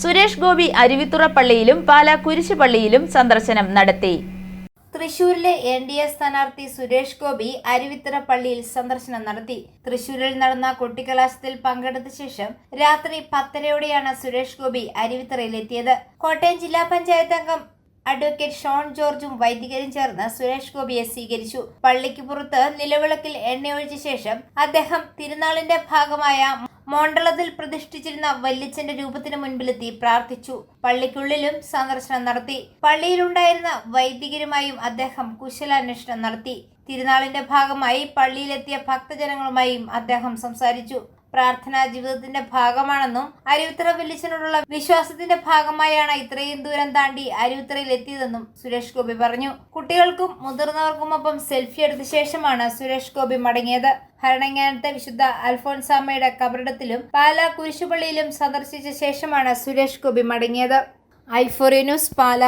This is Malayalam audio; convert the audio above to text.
സുരേഷ് ഗോപി അരുവിത്തുറ പള്ളിയിലും പാലാ കുരിശുപള്ളിയിലും സന്ദർശനം നടത്തി. തൃശൂരിലെ എൻ ഡി എ സ്ഥാനാർത്ഥി സുരേഷ് ഗോപി അരുവിത്തറ പള്ളിയിൽ സന്ദർശനം നടത്തി. തൃശൂരിൽ നടന്ന കുട്ടിക്കലാശത്തിൽ പങ്കെടുത്ത ശേഷം രാത്രി പത്തരയോടെയാണ് സുരേഷ് ഗോപി അരുവിത്തറയിലെത്തിയത്. കോട്ടയം ജില്ലാ പഞ്ചായത്ത് അംഗം അഡ്വക്കേറ്റ് ഷോൺ ജോർജും വൈദികരും ചേർന്ന് സുരേഷ് ഗോപിയെ സ്വീകരിച്ചു. പള്ളിക്ക് പുറത്ത് നിലവിളക്കിൽ എണ്ണയൊഴിച്ച ശേഷം അദ്ദേഹം തിരുനാളിന്റെ ഭാഗമായ മോണ്ടളത്തിൽ പ്രതിഷ്ഠിച്ചിരുന്ന വല്യച്ഛന്റെ രൂപത്തിന് മുൻപിലെത്തി പ്രാർത്ഥിച്ചു. പള്ളിക്കുള്ളിലും സന്ദർശനം നടത്തി. പള്ളിയിലുണ്ടായിരുന്ന വൈദികരുമായും അദ്ദേഹം കുശലാന്വേഷണം നടത്തി. തിരുനാളിന്റെ ഭാഗമായി പള്ളിയിലെത്തിയ ഭക്തജനങ്ങളുമായും അദ്ദേഹം സംസാരിച്ചു. പ്രാർത്ഥനാ ജീവിതത്തിന്റെ ഭാഗമാണെന്നും അരുവിത്തറ വില്ലിച്ചനോടുള്ള വിശ്വാസത്തിന്റെ ഭാഗമായാണ് ഇത്രയും ദൂരം താണ്ടി അരുവിത്തറയിൽ എത്തിയതെന്നും സുരേഷ് ഗോപി പറഞ്ഞു. കുട്ടികൾക്കും മുതിർന്നവർക്കുമൊപ്പം സെൽഫി എടുത്ത ശേഷമാണ് സുരേഷ് ഗോപി മടങ്ങിയത്. ഭരണങ്ങാനത്തെ വിശുദ്ധ അൽഫോൻസാമ്മയുടെ കബറിടത്തിലും പാലാ കുരിശുപള്ളിയിലും സന്ദർശിച്ച ശേഷമാണ് സുരേഷ് ഗോപി മടങ്ങിയത്. ഐഫോറിയ ന്യൂസ് പാല.